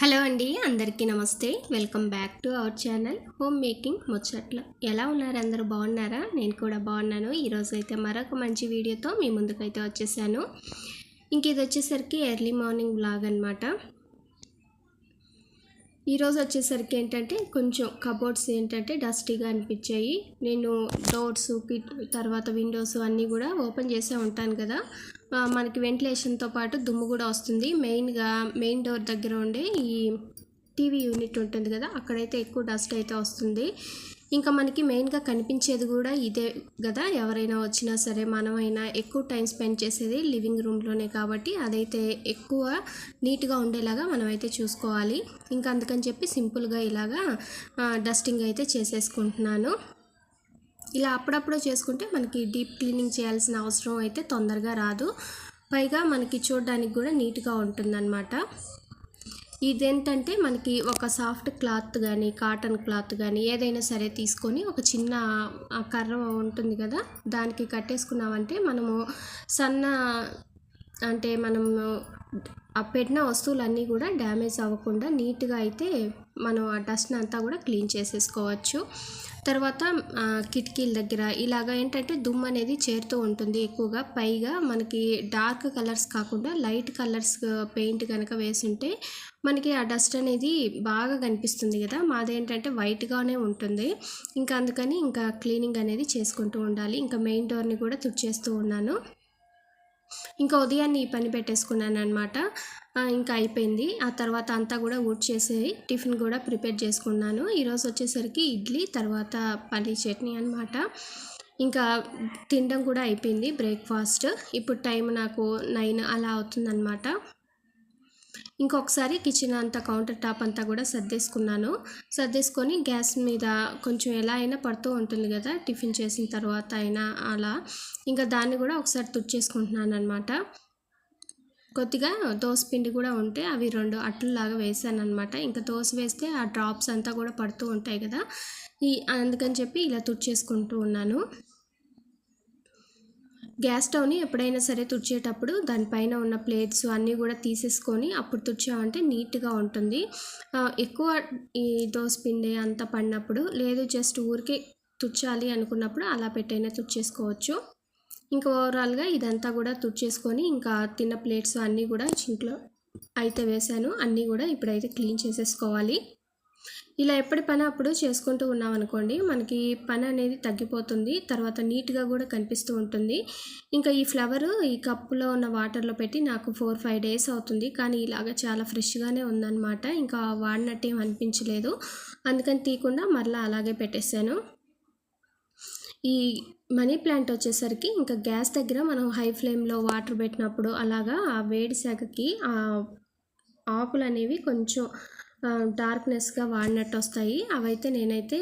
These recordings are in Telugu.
హలో అండి అందరికీ నమస్తే. Welcome back to our channel home making ముచ్చట్లు. ఎలా ఉన్నారు? అందరూ బాగున్నారా? నేను కూడా బాగున్నాను. ఈరోజు అయితే మరొక మంచి వీడియోతో మీ ముందుకైతే వచ్చేసాను. ఇంక ఇది వచ్చేసరికి ఎర్లీ మార్నింగ్ బ్లాగ్ అనమాట ఈరోజు వచ్చేసరికి ఏంటంటే కొంచెం కబోర్డ్స్ ఏంటంటే డస్టీగా అనిపించాయి. నేను డోర్స్ తర్వాత విండోస్ అన్నీ కూడా ఓపెన్ చేసే ఉంటాను కదా. మనకి వెంటిలేషన్తో పాటు దుమ్ము కూడా వస్తుంది. మెయిన్గా మెయిన్ డోర్ దగ్గర ఉండే ఈ టీవీ యూనిట్ ఉంటుంది కదా అక్కడైతే ఎక్కువ డస్ట్ అయితే వస్తుంది. ఇంకా మనకి మెయిన్గా కనిపించేది కూడా ఇదే కదా. ఎవరైనా వచ్చినా సరే మనమైనా ఎక్కువ టైం స్పెండ్ చేసేది లివింగ్ రూమ్లోనే కాబట్టి అదైతే ఎక్కువ నీట్గా ఉండేలాగా మనమైతే చూసుకోవాలి. ఇంకా అందుకని చెప్పి సింపుల్గా ఇలాగా డస్టింగ్ అయితే చేసేసుకుంటున్నాను. ఇలా అప్పుడప్పుడు చేసుకుంటే మనకి డీప్ క్లీనింగ్ చేయాల్సిన అవసరం అయితే తొందరగా రాదు. పైగా మనకి చూడడానికి కూడా నీట్గా ఉంటుందన్నమాట. ఇదేంటంటే మనకి ఒక సాఫ్ట్ క్లాత్ కానీ కాటన్ క్లాత్ కానీ ఏదైనా సరే తీసుకొని ఒక చిన్న కర్ర ఉంటుంది కదా దానికి కట్టేసుకున్నామంటే మనము సన్న అంటే మనము ఆ పెట్టిన వస్తువులన్నీ కూడా డ్యామేజ్ అవ్వకుండా నీట్గా అయితే మనం ఆ డస్ట్ని అంతా కూడా క్లీన్ చేసేసుకోవచ్చు. తర్వాత కిటికీల దగ్గర ఇలాగ ఏంటంటే దుమ్ము అనేది చేరుతూ ఉంటుంది ఎక్కువగా. పైగా మనకి డార్క్ కలర్స్ కాకుండా లైట్ కలర్స్ పెయింట్ కనుక వేసుంటే మనకి ఆ డస్ట్ అనేది బాగా కనిపిస్తుంది కదా. మాదేంటంటే వైట్గానే ఉంటుంది. ఇంకా అందుకని ఇంకా క్లీనింగ్ అనేది చేసుకుంటూ ఉండాలి. ఇంకా మెయిన్ డోర్ని కూడా తుడిచేస్తూ ఉన్నాను. ఇంకా ఉదయాన్నే ఈ పని పెట్టేసుకున్నాను అనమాట ఇంకా అయిపోయింది. ఆ తర్వాత అంతా కూడా ఊడ్ చేసి టిఫిన్ కూడా ప్రిపేర్ చేసుకున్నాను. ఈరోజు వచ్చేసరికి ఇడ్లీ తర్వాత పల్లి చట్నీ అనమాట ఇంకా తినడం కూడా అయిపోయింది బ్రేక్ఫాస్ట్. ఇప్పుడు టైం నాకు నైన్ అలా అవుతుందన్నమాట. ఇంకొకసారి కిచెన్ అంతా కౌంటర్ టాప్ అంతా కూడా సర్దేసుకున్నాను. సర్దేసుకొని గ్యాస్ మీద కొంచెం ఎలా అయినా పడుతూ ఉంటుంది కదా టిఫిన్ చేసిన తర్వాత అయినా అలా. ఇంకా దాన్ని కూడా ఒకసారి తుడిచేసుకుంటున్నాను అనమాట కొద్దిగా దోశ పిండి కూడా ఉంటే అవి రెండు అట్లలాగా వేసాను అనమాట ఇంకా దోశ వేస్తే ఆ డ్రాప్స్ అంతా కూడా పడుతూ ఉంటాయి కదా ఈ అందుకని చెప్పి ఇలా తుడిచేసుకుంటూ ఉన్నాను. గ్యాస్ స్టవ్ని ఎప్పుడైనా సరే తుడిచేటప్పుడు దానిపైన ఉన్న ప్లేట్స్ అన్నీ కూడా తీసేసుకొని అప్పుడు తుడిచామంటే నీట్గా ఉంటుంది. ఎక్కువ ఈ దోశ పిండి అంతా పడినప్పుడు లేదు జస్ట్ ఊరికే తుచ్చాలి అనుకున్నప్పుడు అలా పెట్టైనా తుడిచేసుకోవచ్చు. ఇంకా ఓవరాల్గా ఇదంతా కూడా తుడిచేసుకొని ఇంకా తిన్న ప్లేట్స్ అన్నీ కూడా సింక్లో అయితే వేసాను అన్నీ కూడా ఇప్పుడైతే క్లీన్ చేసేసుకోవాలి. ఇలా ఎప్పటి పని అప్పుడు చేసుకుంటూ ఉన్నాం అనుకోండి మనకి పని అనేది తగ్గిపోతుంది తర్వాత నీట్గా కూడా కనిపిస్తూ ఉంటుంది. ఇంకా ఈ ఫ్లవర్ ఈ కప్పులో ఉన్న వాటర్లో పెట్టి నాకు ఫోర్ ఫైవ్ డేస్ అవుతుంది. కానీ ఇలాగ చాలా ఫ్రెష్గానే ఉందన్నమాట. ఇంకా వాడినట్టేం అనిపించలేదు. అందుకని తీయకుండా మరలా అలాగే పెట్టేశాను. ఈ మనీ ప్లాంట్ వచ్చేసరికి ఇంకా గ్యాస్ దగ్గర మనం హై ఫ్లేమ్లో వాటర్ పెట్టినప్పుడు అలాగా ఆ వేడి శాఖకి ఆ ఆకులు అనేవి కొంచెం డార్క్నెస్గా వాడినట్టు వస్తాయి అవైతే నేనైతే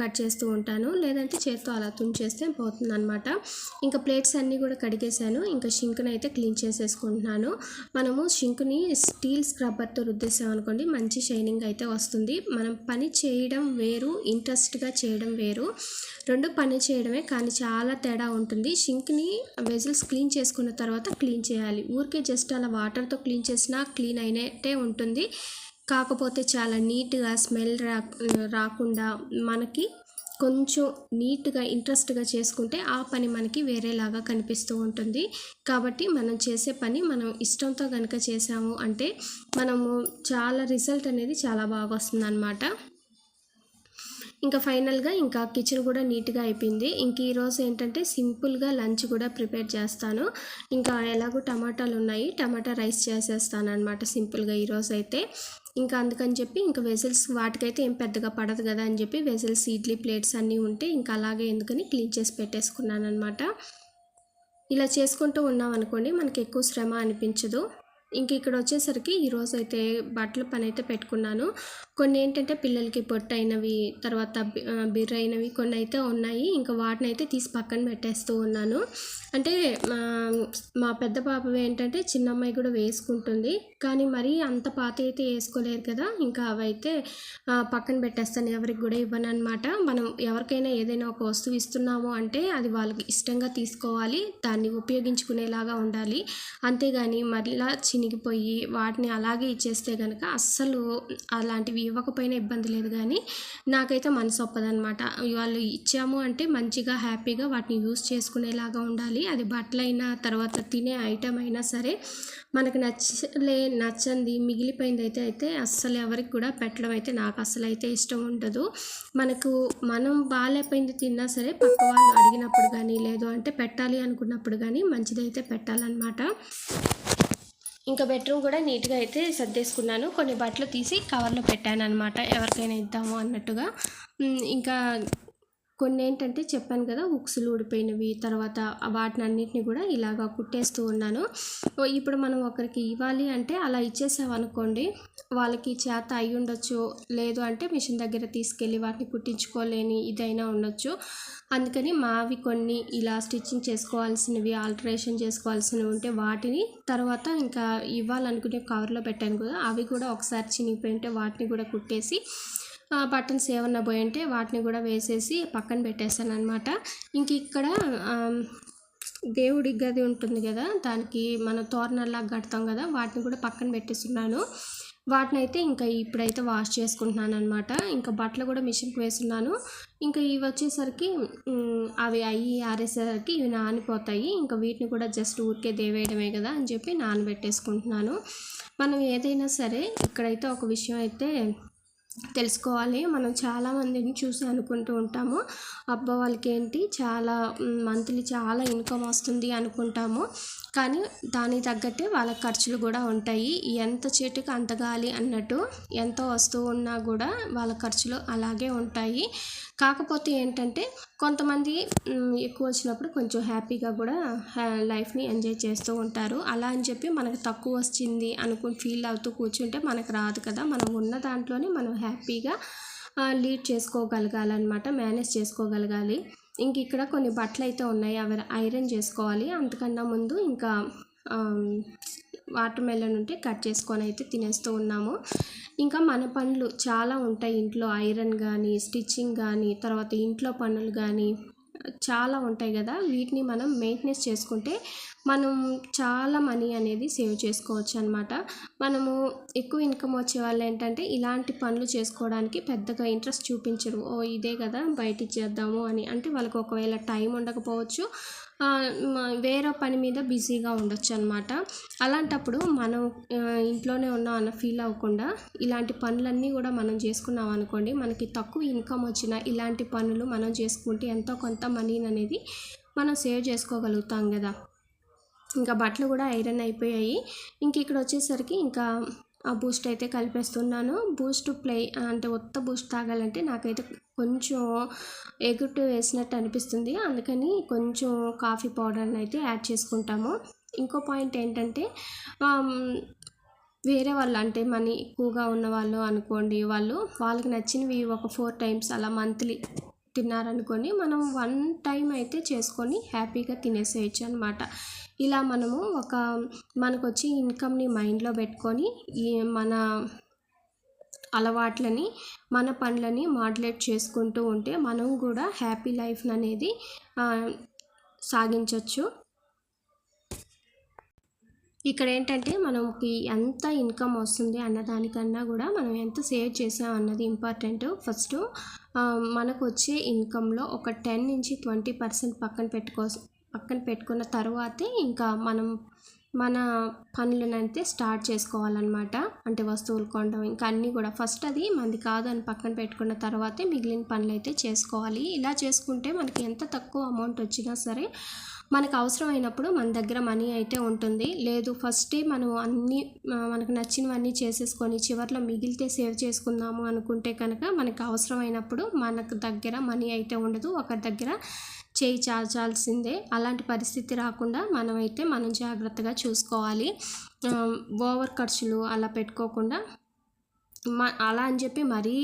కట్ చేస్తూ ఉంటాను. లేదంటే చేత్తో అలా తుంచేస్తే పోతుంది అనమాట ఇంకా ప్లేట్స్ అన్నీ కూడా కడిగేశాను. ఇంకా షింక్ని అయితే క్లీన్ చేసేసుకుంటున్నాను. మనము షింక్ని స్టీల్ స్క్రబ్బర్తో రుద్దేసామనుకోండి మంచి షైనింగ్ అయితే వస్తుంది. మనం పని చేయడం వేరు ఇంట్రెస్ట్గా చేయడం వేరు. రెండు పని చేయడమే కానీ చాలా తేడా ఉంటుంది. షింక్ని వెజిల్స్ క్లీన్ చేసుకున్న తర్వాత క్లీన్ చేయాలి. ఊరికే జస్ట్ అలా వాటర్తో క్లీన్ చేసినా క్లీన్ అయినట్టే ఉంటుంది. కాకపోతే చాలా నీట్గా స్మెల్ రా రాకుండా మనకి కొంచెం నీట్గా ఇంట్రెస్ట్గా చేసుకుంటే ఆ పని మనకి వేరేలాగా కనిపిస్తూ ఉంటుంది. కాబట్టి మనం చేసే పని మనం ఇష్టంతో కనుక చేసాము అంటే మనము చాలా రిజల్ట్ అనేది చాలా బాగా వస్తుంది ఇంకా ఫైనల్గా ఇంకా కిచెన్ కూడా నీట్గా అయిపోయింది. ఇంక ఈరోజు ఏంటంటే సింపుల్గా లంచ్ కూడా ప్రిపేర్ చేస్తాను. ఇంకా ఎలాగో టమాటాలు ఉన్నాయి. టమాటా రైస్ చేసేస్తాను అనమాట సింపుల్గా ఈరోజు అయితే. ఇంకా అందుకని చెప్పి ఇంకా వెజిల్స్ వాటికైతే ఏం పెద్దగా పడదు కదా అని చెప్పి వెజిల్స్ ఇడ్లీ ప్లేట్స్ అన్నీ ఉంటే ఇంకా అలాగే ఎందుకని క్లీన్ చేసి పెట్టేసుకున్నాను అనమాట ఇలా చేసుకుంటూ ఉన్నాం అనుకోండి మనకి ఎక్కువ శ్రమ అనిపించదు. ఇంక ఇక్కడ వచ్చేసరికి ఈరోజు అయితే బట్టల పని అయితే పెట్టుకున్నాను. కొన్ని ఏంటంటే పిల్లలకి పొట్టు అయినవి తర్వాత బిర్రైనవి బిర్ర అయినవి కొన్ని అయితే ఉన్నాయి. ఇంకా వాటిని అయితే తీసి పక్కన పెట్టేస్తూ ఉన్నాను. అంటే మా మా పెద్ద పాపవి ఏంటంటే చిన్న అమ్మాయి కూడా వేసుకుంటుంది. కానీ మరీ అంత పాత అయితే వేసుకోలేరు కదా. ఇంకా అవైతే పక్కన పెట్టేస్తాను. ఎవరికి కూడా ఇవ్వను అనమాట మనం ఎవరికైనా ఏదైనా ఒక వస్తువు ఇస్తున్నాము అంటే అది వాళ్ళకి ఇష్టంగా తీసుకోవాలి. దాన్ని ఉపయోగించుకునేలాగా ఉండాలి. అంతేగాని మరలా చిన్న చినిగిపోయి వాటిని అలాగే ఇచ్చేస్తే కనుక అస్సలు అలాంటివి ఇవ్వకపోయినా ఇబ్బంది లేదు. కానీ నాకైతే మనసు ఒప్పదనమాట వాళ్ళు ఇచ్చాము అంటే మంచిగా హ్యాపీగా వాటిని యూస్ చేసుకునేలాగా ఉండాలి. అది బట్టలైనా తర్వాత తినే ఐటెం అయినా సరే మనకు నచ్చలే నచ్చంది మిగిలిపోయింది అయితే అయితే అస్సలు ఎవరికి కూడా పెట్టడం అయితే నాకు అస్సలు అయితే ఇష్టం ఉండదు. మనకు మనం బాగాలేపోయింది తిన్నా సరే పక్క వాళ్ళు అడిగినప్పుడు కానీ లేదు అంటే పెట్టాలి అనుకున్నప్పుడు కానీ మంచిదైతే పెట్టాలన్నమాట. ఇంకా బెడ్రూమ్ కూడా నీట్గా అయితే సర్దేసుకున్నాను. కొన్ని బట్టలు తీసి కవర్లో పెట్టాను అనమాట ఎవరికైనా ఇద్దాము అన్నట్టుగా. ఇంకా కొన్ని ఏంటంటే చెప్పాను కదా ఉక్సులు ఊడిపోయినవి తర్వాత వాటిని అన్నిటిని కూడా ఇలాగా కుట్టేస్తూ ఉన్నాను. ఇప్పుడు మనం ఒకరికి ఇవ్వాలి అంటే అలా ఇచ్చేసామనుకోండి వాళ్ళకి చేత అయి ఉండొచ్చు లేదు అంటే మిషన్ దగ్గర తీసుకెళ్ళి వాటిని కుట్టించుకోలేని ఇదైనా ఉండొచ్చు. అందుకని మావి కొన్ని ఇలా స్టిచ్చింగ్ చేసుకోవాల్సినవి ఆల్టరేషన్ చేసుకోవాల్సినవి ఉంటే వాటిని తర్వాత ఇంకా ఇవ్వాలనుకునే కవర్లో పెట్టాను కదా అవి కూడా ఒకసారి చినిగిపోయి ఉంటే వాటిని కూడా కుట్టేసి బటన్స్ ఏమన్నా పోయింటే వాటిని కూడా వేసేసి పక్కన పెట్టేస్తాను అనమాట ఇంక ఇక్కడ దేవుడి గది ఉంటుంది కదా దానికి మనం తోరణాల్లా కడతాం కదా వాటిని కూడా పక్కన పెట్టేస్తున్నాను. వాటిని అయితే ఇంకా ఇప్పుడైతే వాష్ చేసుకుంటున్నాను అనమాట ఇంకా బట్టలు కూడా మిషన్కి వేస్తున్నాను. ఇంకా ఇవి వచ్చేసరికి అవి అయ్యి ఆరేసరికి ఇవి నానిపోతాయి. ఇంకా వీటిని కూడా జస్ట్ ఊరికే దేవేయడమే కదా అని చెప్పి నానబెట్టేసుకుంటున్నాను. మనం ఏదైనా సరే ఇక్కడైతే ఒక విషయం అయితే తెలుసుకోవాలి. మనం చాలామందిని చూసి అనుకుంటూ ఉంటాము. అబ్బా వాళ్ళకి ఏంటి చాలా మంత్లీ చాలా ఇన్కమ్ వస్తుంది అనుకుంటాము. కానీ దానికి తగ్గట్టే వాళ్ళ ఖర్చులు కూడా ఉంటాయి. ఎంత చెట్టుకు అంత గాలి అన్నట్టు ఎంత వస్తువు ఉన్నా కూడా వాళ్ళ ఖర్చులు అలాగే ఉంటాయి. కాకపోతే ఏంటంటే కొంతమంది ఎక్కువ వచ్చినప్పుడు కొంచెం హ్యాపీగా కూడా లైఫ్ని ఎంజాయ్ చేస్తూ ఉంటారు. అలా అని చెప్పి మనకు తక్కువ వచ్చింది అనుకుని ఫీల్ అవుతూ కూర్చుంటే మనకు రాదు కదా. మనం ఉన్న దాంట్లోనే మనం హ్యాపీగా లీడ్ చేసుకోగలగాలన్నమాట మేనేజ్ చేసుకోగలగాలి. ఇంక ఇక్కడ కొన్ని బట్టలు అయితే ఉన్నాయి. అవి ఐరన్ చేసుకోవాలి. అంతకన్నా ముందు ఇంకా వాటర్ మెలన్ ఉంటే కట్ చేసుకొని అయితే తినేస్తూ ఉన్నాము. ఇంకా మన పనులు చాలా ఉంటాయి ఇంట్లో. ఐరన్ కానీ స్టిచ్చింగ్ కానీ తర్వాత ఇంట్లో పనులు కానీ చాలా ఉంటాయి కదా. వీటిని మనం మెయింటెనెన్స్ చేసుకుంటే మనం చాలా మనీ అనేది సేవ్ చేసుకోవచ్చు అనమాట మనము ఎక్కువ ఇన్కమ్ వచ్చే వాళ్ళు ఏంటంటే ఇలాంటి పనులు చేసుకోవడానికి పెద్దగా ఇంట్రెస్ట్ చూపించరు. ఓ ఇదే కదా బయట ఇచ్చేద్దాము అని. అంటే వాళ్ళకి ఒకవేళ టైం ఉండకపోవచ్చు వేరే పని మీద బిజీగా ఉండొచ్చు అనమాట అలాంటప్పుడు మనం ఇంట్లోనే ఉన్నాం అన్న ఫీల్ అవ్వకుండా ఇలాంటి పనులన్నీ కూడా మనం చేసుకున్నాం అనుకోండి మనకి తక్కువ ఇన్కమ్ వచ్చిన ఇలాంటి పనులు మనం చేసుకుంటే ఎంతో కొంత మనీని అనేది మనం సేవ్ చేసుకోగలుగుతాం కదా ఇంకా బట్టలు కూడా ఐరన్ అయిపోయాయి. ఇంక ఇక్కడ వచ్చేసరికి ఇంకా ఆ బూస్ట్ అయితే కలిపేస్తున్నాను. బూస్ట్ ప్లే అంటే ఉత్త బూస్ట్ తాగాలంటే నాకైతే కొంచెం ఎగుటు వేసినట్టు అనిపిస్తుంది. అందుకని కొంచెం కాఫీ పౌడర్ని అయితే యాడ్ చేసుకుంటాము. ఇంకో పాయింట్ ఏంటంటే వేరే వాళ్ళు అంటే మనీ ఎక్కువగా ఉన్న వాళ్ళు అనుకోండి వాళ్ళు వాళ్ళకి నచ్చినవి ఒక ఫోర్ టైమ్స్ అలా మంత్లీ తిన్నారనుకొని మనం వన్ టైం అయితే చేసుకొని హ్యాపీగా తినేసేయచ్చు అనమాట ఇలా మనము ఒక మనకు వచ్చే ఇన్కమ్ని మైండ్లో పెట్టుకొని ఈ మన అలవాట్లని మన పనులని మాడ్యులేట్ చేసుకుంటూ ఉంటే మనం కూడా హ్యాపీ లైఫ్ అనేది సాగించవచ్చు ఇక్కడ ఏంటంటే మనకి ఎంత ఇన్కమ్ వస్తుంది అన్న దానికన్నా కూడా మనం ఎంత సేవ్ చేసాం అన్నది ఇంపార్టెంట్. ఫస్ట్ మనకు వచ్చే ఇన్కంలో ఒక టెన్ నుంచి ట్వంటీ పర్సెంట్ పక్కన పెట్టుకో పక్కన పెట్టుకున్న తర్వాతే ఇంకా మనం మన పనులనైతే స్టార్ట్ చేసుకోవాలన్నమాట. అంటే వస్తువులు కొనడం ఇంకా అన్నీ కూడా. ఫస్ట్ అది మనది కాదు అని పక్కన పెట్టుకున్న తర్వాతే మిగిలిన పనులు అయితే చేసుకోవాలి. ఇలా చేసుకుంటే మనకి ఎంత తక్కువ అమౌంట్ వచ్చినా సరే మనకు అవసరమైనప్పుడు మన దగ్గర మనీ అయితే ఉంటుంది. లేదు ఫస్టే మనం అన్నీ మనకు నచ్చినవన్నీ చేసేసుకొని చివర్లో మిగిలితే సేవ్ చేసుకుందాము అనుకుంటే కనుక మనకు అవసరమైనప్పుడు మనకు దగ్గర మనీ అయితే ఉండదు. ఒకరి దగ్గర చేయి చాచాల్సిందే అలాంటి పరిస్థితి రాకుండా మనమైతే మనం జాగ్రత్తగా చూసుకోవాలి. ఓవర్ ఖర్చులు అలా పెట్టుకోకుండా మ అలా అని చెప్పి మరీ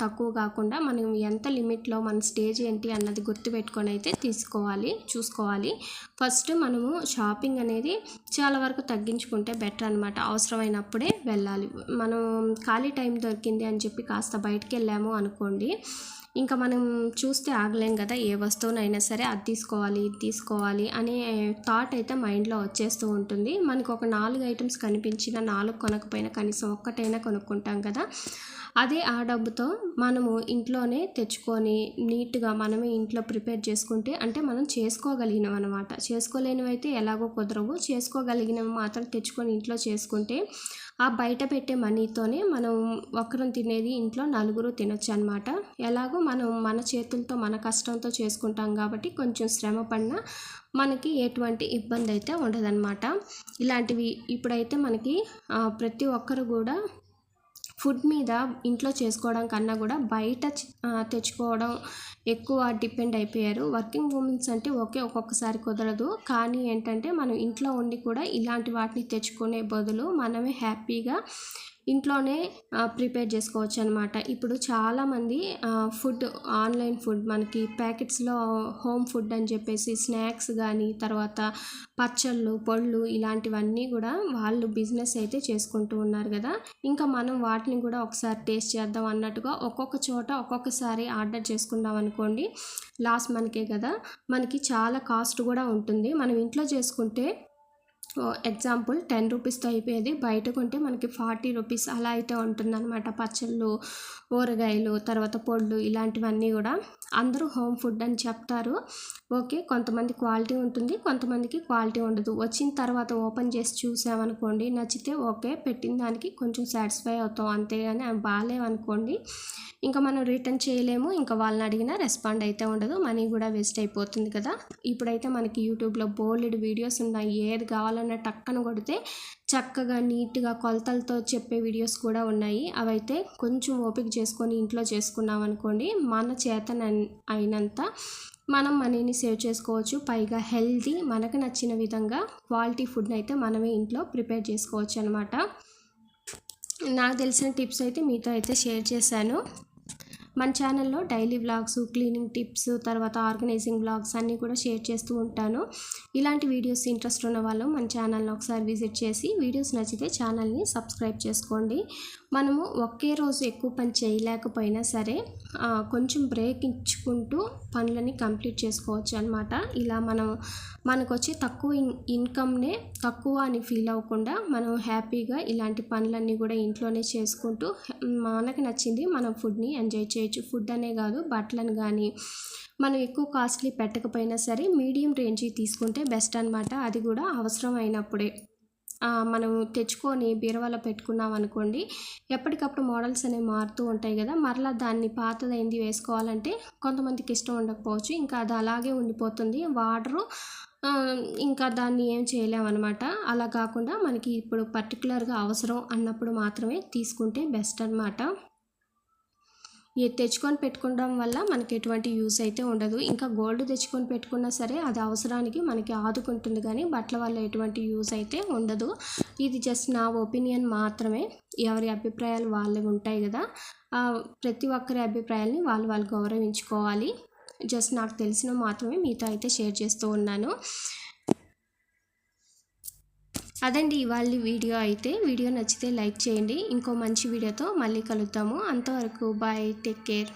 తక్కువ కాకుండా మనం ఎంత లిమిట్లో మన స్టేజ్ ఏంటి అన్నది గుర్తుపెట్టుకొని అయితే తీసుకోవాలి చూసుకోవాలి. ఫస్ట్ మనము షాపింగ్ అనేది చాలా వరకు తగ్గించుకుంటే బెటర్ అనమాట అవసరమైనప్పుడే వెళ్ళాలి. మనం ఖాళీ టైం దొరికింది అని చెప్పి కాస్త బయటికి వెళ్ళాము అనుకోండి ఇంకా మనం చూస్తే ఆగలేం కదా ఏ వస్తువునైనా సరే అది తీసుకోవాలి ఇది తీసుకోవాలి అనే థాట్ అయితే మైండ్లో వచ్చేస్తూ ఉంటుంది. మనకు ఒక నాలుగు ఐటమ్స్ కనిపించిన నాలుగు కొనకపోయినా కనీసం ఒక్కటైనా కొనుక్కుంటాం కదా. అదే ఆ డబ్బుతో మనము ఇంట్లోనే తెచ్చుకొని నీట్గా మనమే ఇంట్లో ప్రిపేర్ చేసుకుంటే అంటే మనం చేసుకోగలిగినాం అనమాట చేసుకోలేనివైతే అయితే ఎలాగో కుదరవు. చేసుకోగలిగినవి మాత్రం తెచ్చుకొని ఇంట్లో చేసుకుంటే ఆ బయట పెట్టే మనీతోనే మనం ఒకరం తినేది ఇంట్లో నలుగురు తినొచ్చు అనమాట ఎలాగో మనం మన చేతులతో మన కష్టంతో చేసుకుంటాం కాబట్టి కొంచెం శ్రమ పడినా మనకి ఎటువంటి ఇబ్బంది అయితే ఉండదన్నమాట. ఇలాంటివి ఇప్పుడైతే మనకి ప్రతి ఒక్కరు కూడా ఫుడ్ మీద ఇంట్లో చేసుకోవడం కన్నా కూడా బయట తెచ్చుకోవడం ఎక్కువ డిపెండ్ అయిపోయారు. వర్కింగ్ ఉమెన్స్ అంటే ఓకే ఒక్కొక్కసారి కుదరదు. కానీ ఏంటంటే మనం ఇంట్లో ఉండి కూడా ఇలాంటి వాటిని తెచ్చుకునే బదులు మనమే హ్యాపీగా ఇంట్లోనే ప్రిపేర్ చేసుకోవచ్చు అనమాట ఇప్పుడు చాలామంది ఫుడ్ ఆన్లైన్ ఫుడ్ మనకి ప్యాకెట్స్లో హోమ్ ఫుడ్ అని చెప్పేసి స్నాక్స్ కానీ తర్వాత పచ్చళ్ళు పళ్ళు ఇలాంటివన్నీ కూడా వాళ్ళు బిజినెస్ అయితే చేసుకుంటూ ఉన్నారు కదా. ఇంకా మనం వాటిని కూడా ఒకసారి టేస్ట్ చేద్దాం అన్నట్టుగా ఒక్కొక్క చోట ఒక్కొక్కసారి ఆర్డర్ చేసుకున్నాం అనుకోండి లాస్ మనకే కదా. మనకి చాలా కాస్ట్ కూడా ఉంటుంది. మనం ఇంట్లో చేసుకుంటే ఎగ్జాంపుల్ టెన్ రూపీస్తో అయిపోయేది బయట కొంటే మనకి ఫార్టీ రూపీస్ అలా అయితే ఉంటుందన్నమాట. పచ్చళ్ళు ఊరగాయలు తర్వాత పొళ్ళు ఇలాంటివన్నీ కూడా. అందరూ హోమ్ ఫుడ్ అని చెప్తారు. ఓకే కొంతమంది క్వాలిటీ ఉంటుంది కొంతమందికి క్వాలిటీ ఉండదు. వచ్చిన తర్వాత ఓపెన్ చేసి చూసామనుకోండి నచ్చితే ఓకే పెట్టిన దానికి కొంచెం సాటిస్ఫై అవుతాం అంతేగాని బాగాలేవనుకోండి ఇంకా మనం రిటర్న్ చేయలేము. ఇంకా వాళ్ళని అడిగినా రెస్పాండ్ అయితే ఉండదు మనీ కూడా వేస్ట్ అయిపోతుంది కదా. ఇప్పుడైతే మనకి యూట్యూబ్లో బోల్డ్ వీడియోస్ ఉన్నాయి. ఏది కావాలన్నా టక్కన కొడితే చక్కగా నీట్గా కొలతలతో చెప్పే వీడియోస్ కూడా ఉన్నాయి. అవైతే కొంచెం ఓపిక చేసుకొని ఇంట్లో చేసుకున్నాం అనుకోండి మన చేతన అయినంత మనం మనీని సేవ్ చేసుకోవచ్చు. పైగా హెల్తీ మనకు నచ్చిన విధంగా క్వాలిటీ ఫుడ్ని అయితే మనమే ఇంట్లో ప్రిపేర్ చేసుకోవచ్చు అనమాట నాకు తెలిసిన టిప్స్ అయితే మీతో అయితే షేర్ చేశాను. మన ఛానల్లో డైలీ వ్లాగ్స్ క్లీనింగ్ టిప్స్ తర్వాత ఆర్గనైజింగ్ వ్లాగ్స్ అన్నీ కూడా షేర్ చేస్తూ ఉంటాను. ఇలాంటి వీడియోస్ ఇంట్రెస్ట్ ఉన్న వాళ్ళు మన ఛానల్ని ఒకసారి విజిట్ చేసి వీడియోస్ నచ్చితే ఛానల్ని సబ్స్క్రైబ్ చేసుకోండి. మనము ఒకే రోజు ఎక్కువ పని చేయలేకపోయినా సరే కొంచెం బ్రేక్ ఇచ్చుకుంటూ పనులని కంప్లీట్ చేసుకోవచ్చు అనమాట ఇలా మనం మనకు వచ్చే తక్కువ ఇన్కమ్నే తక్కువ అని ఫీల్ అవ్వకుండా మనం హ్యాపీగా ఇలాంటి పనులన్నీ కూడా ఇంట్లోనే చేసుకుంటూ మనకు నచ్చింది మనం ఫుడ్ని ఎంజాయ్ చేయొచ్చు. ఫుడ్ అనే కాదు బట్టలను కానీ మనం ఎక్కువ కాస్ట్లీ పెట్టకపోయినా సరే మీడియం రేంజ్ తీసుకుంటే బెస్ట్ అనమాట అది కూడా అవసరం అయినప్పుడే. మనం తెచ్చుకొని బీరువాలో పెట్టుకున్నాం అనుకోండి ఎప్పటికప్పుడు మోడల్స్ అనేవి మారుతూ ఉంటాయి కదా. మరలా దాన్ని పాతదైంది వేసుకోవాలంటే కొంతమందికి ఇష్టం ఉండకపోవచ్చు. ఇంకా అది అలాగే ఉండిపోతుంది. వాటరు ఇంకా దాన్ని ఏం చేయలేమన్నమాట. అలా కాకుండా మనకి ఇప్పుడు పర్టికులర్గా అవసరం అన్నప్పుడు మాత్రమే తీసుకుంటే బెస్ట్ అనమాట తెచ్చుకొని పెట్టుకోవడం వల్ల మనకి ఎటువంటి యూస్ అయితే ఉండదు. ఇంకా గోల్డ్ తెచ్చుకొని పెట్టుకున్నా సరే అది అవసరానికి మనకి ఆదుకుంటుంది కానీ బట్టల వల్ల ఎటువంటి యూస్ అయితే ఉండదు. ఇది జస్ట్ నా ఒపీనియన్ మాత్రమే. ఎవరి అభిప్రాయాలు వాళ్ళే ఉంటాయి కదా ప్రతి ఒక్కరి అభిప్రాయాల్ని వాళ్ళు వాళ్ళు గౌరవించుకోవాలి. జస్ట్ నాకు తెలిసిన మాత్రమే మీతో అయితే షేర్ చేస్తూ ఉన్నాను. అదండి ఇవాళ వీడియో అయితే. వీడియో నచ్చితే లైక్ చేయండి. ఇంకో మంచి వీడియోతో మళ్ళీ కలుద్దాము. అంతవరకు బాయ్ టేక్ కేర్.